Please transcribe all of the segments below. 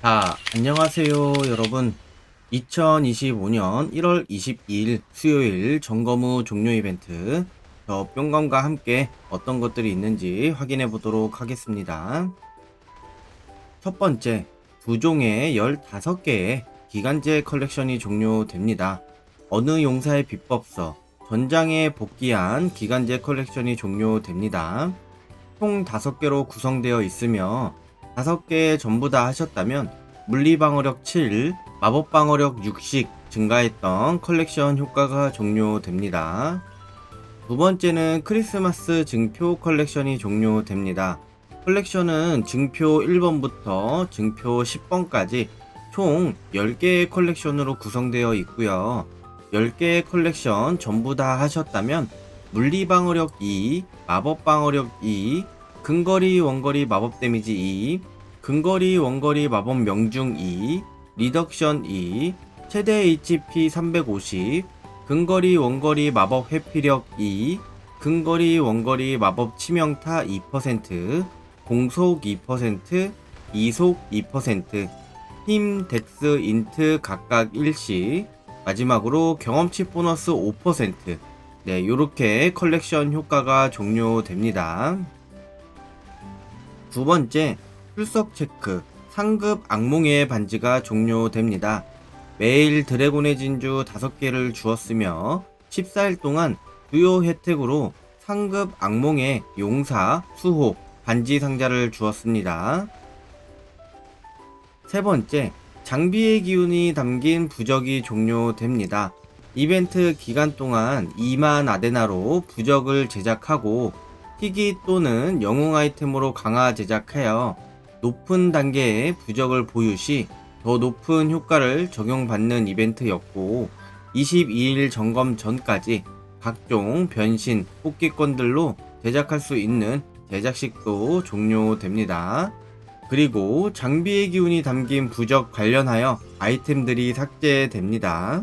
자, 안녕하세요, 여러분. 2025년 1월 22일 수요일 점검 후 종료 이벤트. 저 뿅검과 함께 어떤 것들이 있는지 확인해 보도록 하겠습니다. 첫 번째, 두 종의 15개의 기간제 컬렉션이 종료됩니다. 어느 용사의 비법서, 전장에 복귀한 기간제 컬렉션이 종료됩니다. 총 5개로 구성되어 있으며 5개 전부 다 하셨다면 물리방어력 7, 마법방어력 6씩 증가했던 컬렉션 효과가 종료됩니다. 두 번째는 크리스마스 증표 컬렉션이 종료됩니다. 컬렉션은 증표 1번부터 증표 10번까지 총 10개의 컬렉션으로 구성되어 있고요. 10개의 컬렉션 전부 다 하셨다면 물리방어력 2, 마법방어력 2, 근거리 원거리 마법 데미지 2, 근거리 원거리 마법 명중 2, 리덕션 2, 최대 HP 350, 근거리 원거리 마법 회피력 2, 근거리 원거리 마법 치명타 2%, 공속 2%, 이속 2%, 힘, 덱스, 인트 각각 1씩, 마지막으로 경험치 보너스 5%, 네, 요렇게 컬렉션 효과가 종료됩니다. 두 번째, 출석 체크, 상급 악몽의 반지가 종료됩니다. 매일 드래곤의 진주 5개를 주었으며 14일 동안 주요 혜택으로 상급 악몽의 용사, 수호, 반지 상자를 주었습니다. 세 번째, 장비의 기운이 담긴 부적이 종료됩니다. 이벤트 기간 동안 2만 아데나로 부적을 제작하고 희귀 또는 영웅 아이템으로 강화 제작하여 높은 단계의 부적을 보유 시 더 높은 효과를 적용받는 이벤트였고 22일 점검 전까지 각종 변신 뽑기권들로 제작할 수 있는 제작식도 종료됩니다. 그리고 장비의 기운이 담긴 부적 관련하여 아이템들이 삭제됩니다.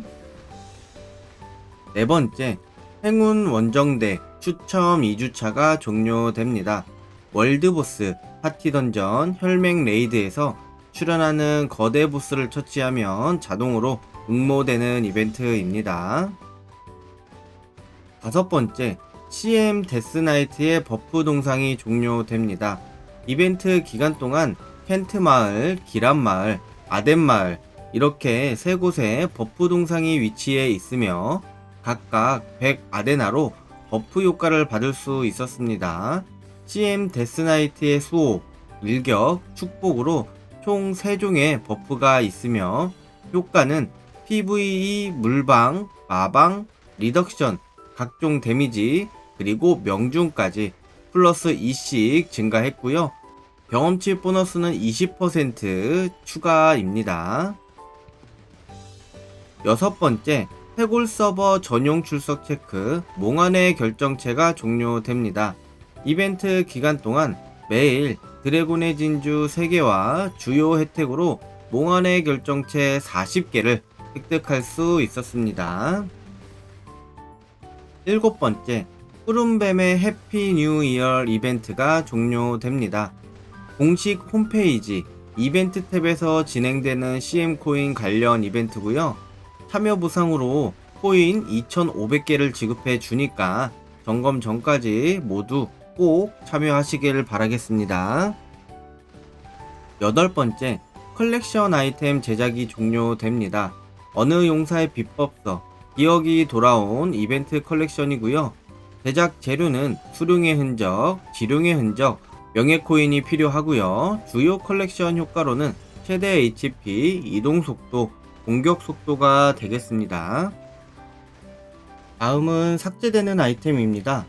네 번째, 행운 원정대 추첨 2주차가 종료됩니다. 월드보스, 파티 던전, 혈맹 레이드에서 출연하는 거대 보스를 처치하면 자동으로 응모되는 이벤트입니다. 다섯 번째, CM 데스나이트의 버프 동상이 종료됩니다. 이벤트 기간 동안 켄트 마을, 기란 마을, 아덴 마을 이렇게 세 곳에 버프 동상이 위치해 있으며 각각 100 아데나로 버프 효과를 받을 수 있었습니다. CM 데스나이트의 수호, 일격, 축복으로 총 3종의 버프가 있으며 효과는 PVE, 물방, 마방, 리덕션, 각종 데미지, 그리고 명중까지 플러스 2씩 증가했고요. 경험치 보너스는 20% 추가입니다. 여섯 번째, 해골 서버 전용 출석 체크, 몽환의 결정체가 종료됩니다. 이벤트 기간 동안 매일 드래곤의 진주 3개와 주요 혜택으로 몽환의 결정체 40개를 획득할 수 있었습니다. 일곱 번째, 푸른뱀의 해피 뉴 이어 이벤트가 종료됩니다. 공식 홈페이지 이벤트 탭에서 진행되는 CM코인 관련 이벤트고요. 참여 보상으로 코인 2,500개를 지급해 주니까 점검 전까지 모두 꼭 참여하시길 바라겠습니다. 여덟 번째, 컬렉션 아이템 제작이 종료됩니다. 어느 용사의 비법서, 기억이 돌아온 이벤트 컬렉션이고요. 제작 재료는 수룡의 흔적, 지룡의 흔적, 명예 코인이 필요하고요. 주요 컬렉션 효과로는 최대 HP, 이동 속도, 공격 속도가 되겠습니다. 다음은 삭제되는 아이템입니다.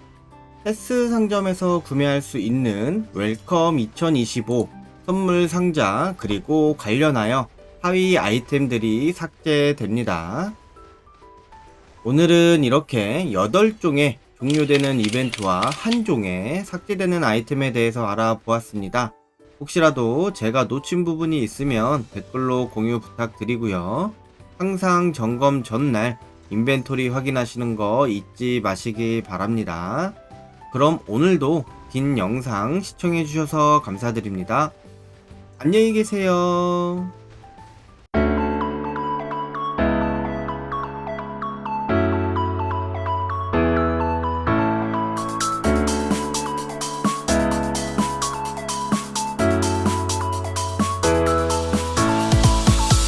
패스 상점에서 구매할 수 있는 웰컴 2025 선물 상자 그리고 관련하여 하위 아이템들이 삭제됩니다. 오늘은 이렇게 8종의 종료되는 이벤트와 한 종의 삭제되는 아이템에 대해서 알아보았습니다. 혹시라도 제가 놓친 부분이 있으면 댓글로 공유 부탁드리고요. 항상 점검 전날 인벤토리 확인하시는 거 잊지 마시기 바랍니다. 그럼 오늘도 긴 영상 시청해주셔서 감사드립니다. 안녕히 계세요.